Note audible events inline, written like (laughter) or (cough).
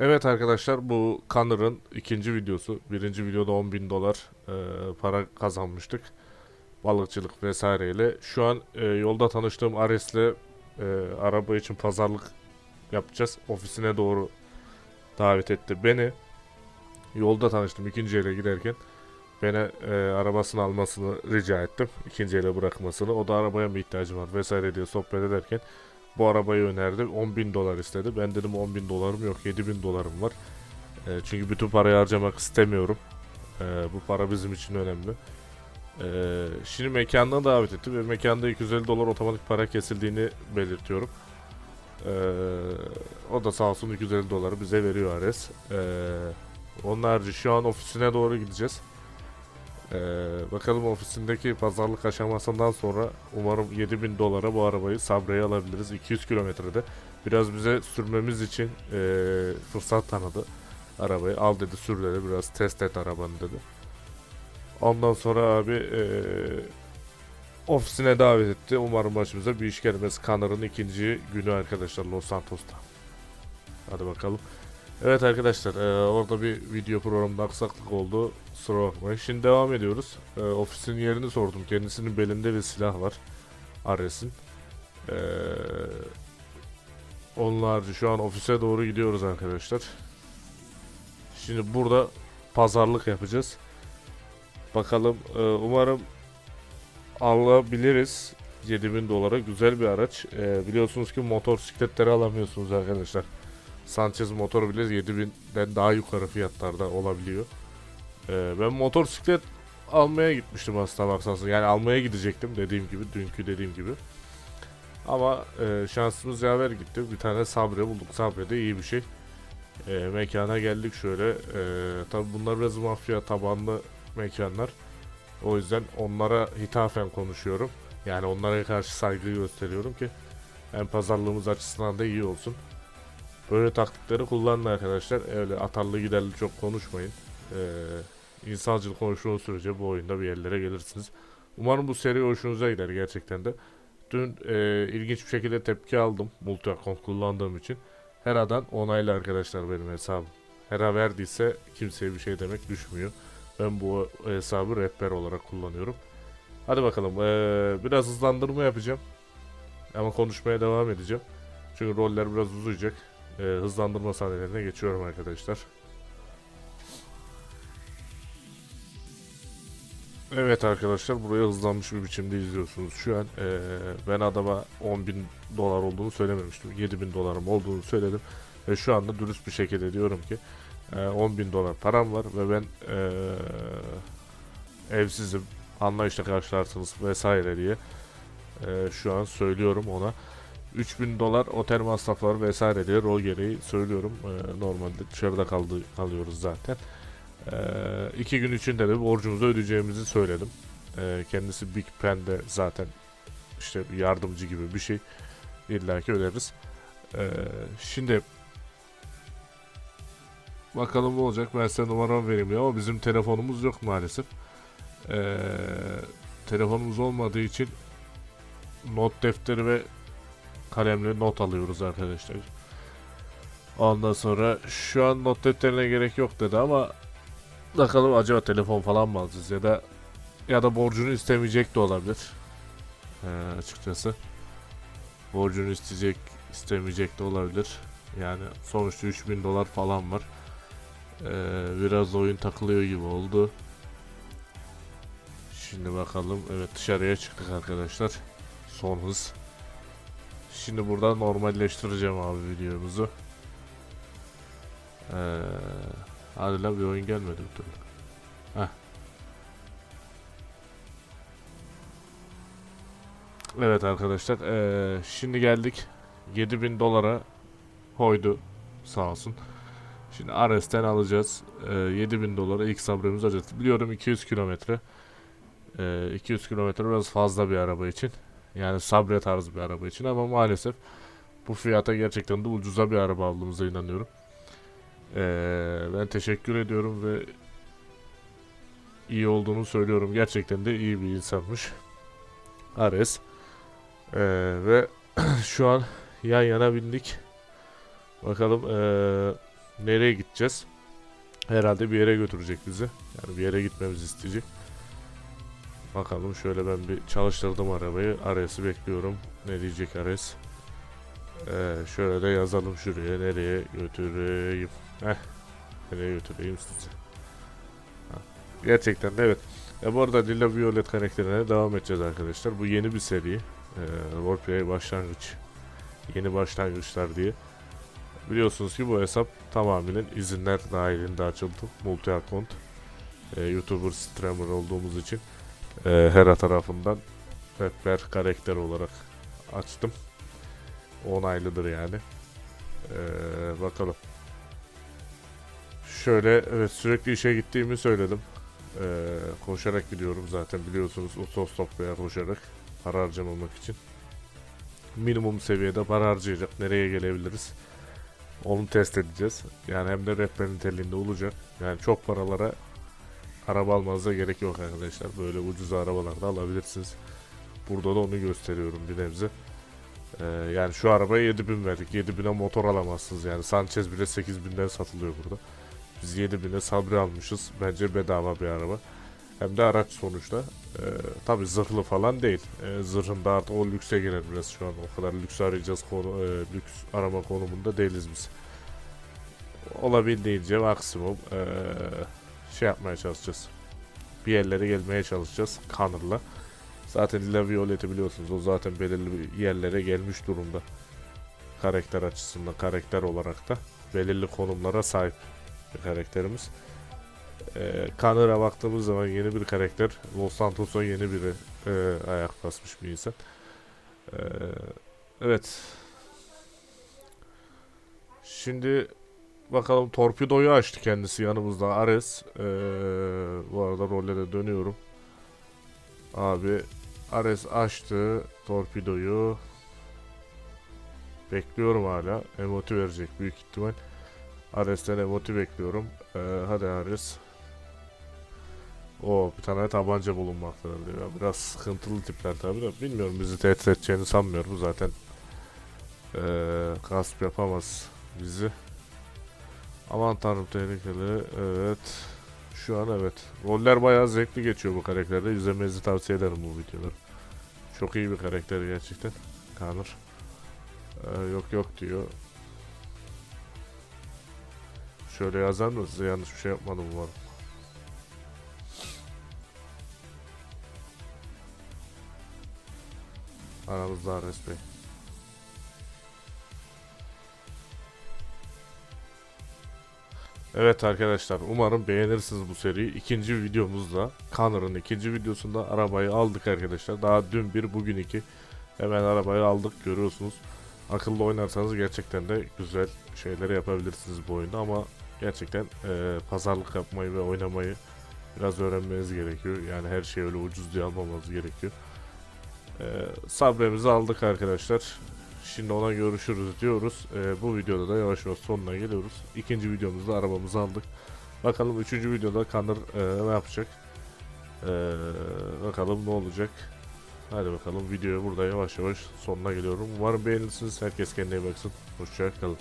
Evet arkadaşlar bu Connor'ın ikinci videosu. Birinci videoda 10.000 dolar e, para kazanmıştık. Balıkçılık vesaireyle. Şu an e, yolda tanıştığım Ares'le e, araba için pazarlık yapacağız. Ofisine doğru davet etti beni. Yolda tanıştım ikinci ele giderken. Bana e, arabasını almasını rica ettim. İkinci ele bırakmasını. O da arabaya mı ihtiyacı var vesaire diye sohbet ederken bu arabayı önerdi. 10 bin dolar istedi. Ben dedim 10 bin dolarım yok 7 bin dolarım var. E, çünkü bütün parayı harcamak istemiyorum. E, bu para bizim için önemli. E, şimdi mekanına davet etti ve mekanda 250 dolar otomatik para kesildiğini belirtiyorum. E, o da sağ olsun 250 doları bize veriyor Ares. E, onun şu an ofisine doğru gideceğiz. Ee, bakalım ofisindeki pazarlık aşamasından sonra umarım 7000 dolara bu arabayı Sabre'ye alabiliriz. 200 kilometrede. Biraz bize sürmemiz için ee, fırsat tanıdı. Arabayı al dedi sür dedi biraz test et arabanı dedi. Ondan sonra abi ee, ofisine davet etti. Umarım başımıza bir iş gelmez. Connor'ın ikinci günü arkadaşlar Los Santos'ta. Hadi bakalım. Evet arkadaşlar e, orada bir video programında aksaklık oldu. Bakmayın. Şimdi devam ediyoruz. E, ofisin yerini sordum. Kendisinin belinde bir silah var. Ares'in. E, onun harici şu an ofise doğru gidiyoruz arkadaşlar. Şimdi burada pazarlık yapacağız. Bakalım e, umarım alabiliriz. 7000 dolara güzel bir araç. E, biliyorsunuz ki motosikletleri alamıyorsunuz arkadaşlar. Sanchez motor bile 7000'den daha yukarı fiyatlarda olabiliyor. Ee, ben motosiklet almaya gitmiştim aslında baksanız. Yani almaya gidecektim dediğim gibi. Dünkü dediğim gibi. Ama e, şansımız yaver gitti. Bir tane Sabre bulduk. Sabre de iyi bir şey. E, mekana geldik şöyle. E, tabi bunlar biraz mafya tabanlı mekanlar. O yüzden onlara hitafen konuşuyorum. Yani onlara karşı saygı gösteriyorum ki hem pazarlığımız açısından da iyi olsun. Böyle taktikleri kullanın arkadaşlar. Öyle atarlı giderli çok konuşmayın. Ee, insancıl konuştuğunuz sürece bu oyunda bir yerlere gelirsiniz. Umarım bu seri hoşunuza gider gerçekten de. Dün e, ilginç bir şekilde tepki aldım multi-account kullandığım için. Hera'dan onaylı arkadaşlar benim hesabım. Hera verdiyse kimseye bir şey demek düşmüyor. Ben bu hesabı rehber olarak kullanıyorum. Hadi bakalım. ee, biraz hızlandırma yapacağım. Ama konuşmaya devam edeceğim. Çünkü roller biraz uzayacak e, hızlandırma sahnelerine geçiyorum arkadaşlar. Evet arkadaşlar buraya hızlanmış bir biçimde izliyorsunuz. Şu an e, ben adama 10 bin dolar olduğunu söylememiştim. 7 bin dolarım olduğunu söyledim. Ve şu anda dürüst bir şekilde diyorum ki e, 10 bin dolar param var ve ben e, evsizim anlayışla karşılarsınız vesaire diye e, şu an söylüyorum ona. 3000 dolar otel masrafları vesaire diye rol gereği söylüyorum. Ee, normalde dışarıda kaldı, kalıyoruz zaten. Ee, gün içinde de borcumuzu ödeyeceğimizi söyledim. Ee, kendisi Big Pen'de zaten işte yardımcı gibi bir şey. İlla ki öderiz. Ee, şimdi bakalım ne olacak. Ben size numaramı vereyim ya ama bizim telefonumuz yok maalesef. Ee, telefonumuz olmadığı için not defteri ve kalemle not alıyoruz arkadaşlar. Ondan sonra şu an not defterine gerek yok dedi ama bakalım acaba telefon falan mı alacağız ya da ya da borcunu istemeyecek de olabilir. Ee, açıkçası. Borcunu isteyecek, istemeyecek de olabilir. Yani sonuçta 3000 dolar falan var. Ee, biraz oyun takılıyor gibi oldu. Şimdi bakalım. Evet dışarıya çıktık arkadaşlar. Son hız. Şimdi burada normalleştireceğim abi videomuzu. Ee, hadi la bir oyun gelmedi bir türlü. Heh. Evet arkadaşlar ee, şimdi geldik 7000 dolara koydu sağ olsun. Şimdi Ares'ten alacağız. Ee, 7000 dolara ilk sabrımızı alacağız. Biliyorum 200 kilometre. Ee, 200 kilometre biraz fazla bir araba için. Yani sabre tarzı bir araba için ama maalesef bu fiyata gerçekten de ucuza bir araba aldığımıza inanıyorum. Ee, ben teşekkür ediyorum ve iyi olduğunu söylüyorum. Gerçekten de iyi bir insanmış. Ares. Ee, ve (clears throat) şu an yan yana bindik. Bakalım ee, Nereye gideceğiz? Herhalde bir yere götürecek bizi. Yani bir yere gitmemizi isteyecek. Bakalım şöyle ben bir çalıştırdım arabayı. Ares'i bekliyorum. Ne diyecek Ares? Ee, şöyle de yazalım şuraya. Nereye götüreyim? Heh. Nereye götüreyim sizi? Ha. Gerçekten de evet. E bu arada Lila Violet karakterine devam edeceğiz arkadaşlar. Bu yeni bir seri. Ee, roleplay başlangıç. Yeni başlangıçlar diye. Biliyorsunuz ki bu hesap tamamen izinler dahilinde açıldı. Multi account. Ee, YouTuber, streamer olduğumuz için e, her tarafından rehber karakter olarak açtım. Onaylıdır yani. Ee, bakalım. Şöyle evet sürekli işe gittiğimi söyledim. Ee, koşarak gidiyorum zaten biliyorsunuz otostop veya koşarak para harcamamak için. Minimum seviyede para harcayacak. Nereye gelebiliriz? Onu test edeceğiz. Yani hem de rehber niteliğinde olacak. Yani çok paralara araba almanıza gerek yok arkadaşlar. Böyle ucuz arabalar da alabilirsiniz. Burada da onu gösteriyorum bir nebze. Ee, yani şu arabaya 7000 verdik. 7000'e motor alamazsınız yani. Sanchez bile 8000'den satılıyor burada. Biz 7000'e Sabri almışız. Bence bedava bir araba. Hem de araç sonuçta. Ee, Tabi zırhlı falan değil. Ee, zırhında artık o lükse girer biraz şu an. O kadar lüks arayacağız konu, e, lüks arama konumunda değiliz biz. Olabildiğince maksimum e, şey yapmaya çalışacağız. Bir yerlere gelmeye çalışacağız Connor'la. Zaten Lila Violet'i biliyorsunuz. O zaten belirli yerlere gelmiş durumda. Karakter açısından, karakter olarak da belirli konumlara sahip bir karakterimiz. Ee, Connor'a baktığımız zaman yeni bir karakter. Los Santos'a yeni biri e, ayak basmış bir insan. Ee, evet. Şimdi bakalım Torpido'yu açtı kendisi yanımızda. Ares. Ee, bu arada rolle de dönüyorum. Abi Ares açtı Torpido'yu. Bekliyorum hala. Emoti verecek büyük ihtimal. Ares'ten emoti bekliyorum. Ee, hadi Ares. O bir tane tabanca bulunmaktadır diyor. Biraz sıkıntılı tipler tabi de bilmiyorum bizi tehdit edeceğini sanmıyorum zaten. Ee, gasp yapamaz bizi. Aman tanrım tehlikeli. Evet. Şu an evet. Roller bayağı zevkli geçiyor bu karakterde. İzlemenizi tavsiye ederim bu videoları. Çok iyi bir karakter gerçekten. Connor. Ee, yok yok diyor. Şöyle yazar mı? Size yanlış bir şey yapmadım umarım. Aramızda Ares Bey. Evet arkadaşlar umarım beğenirsiniz bu seriyi. İkinci videomuzda Connor'ın ikinci videosunda arabayı aldık arkadaşlar. Daha dün bir bugün iki. Hemen arabayı aldık görüyorsunuz. Akıllı oynarsanız gerçekten de güzel şeyler yapabilirsiniz bu oyunda ama gerçekten e, pazarlık yapmayı ve oynamayı biraz öğrenmeniz gerekiyor. Yani her şey öyle ucuz diye almamanız gerekiyor. E, sabremizi aldık arkadaşlar. Şimdi ona görüşürüz diyoruz. E, bu videoda da yavaş yavaş sonuna geliyoruz. İkinci videomuzda arabamızı aldık. Bakalım üçüncü videoda Kanır e, ne yapacak? E, bakalım ne olacak? Hadi bakalım videoya burada yavaş yavaş sonuna geliyorum. Umarım beğenirsiniz. Herkes kendine baksın. Hoşçakalın.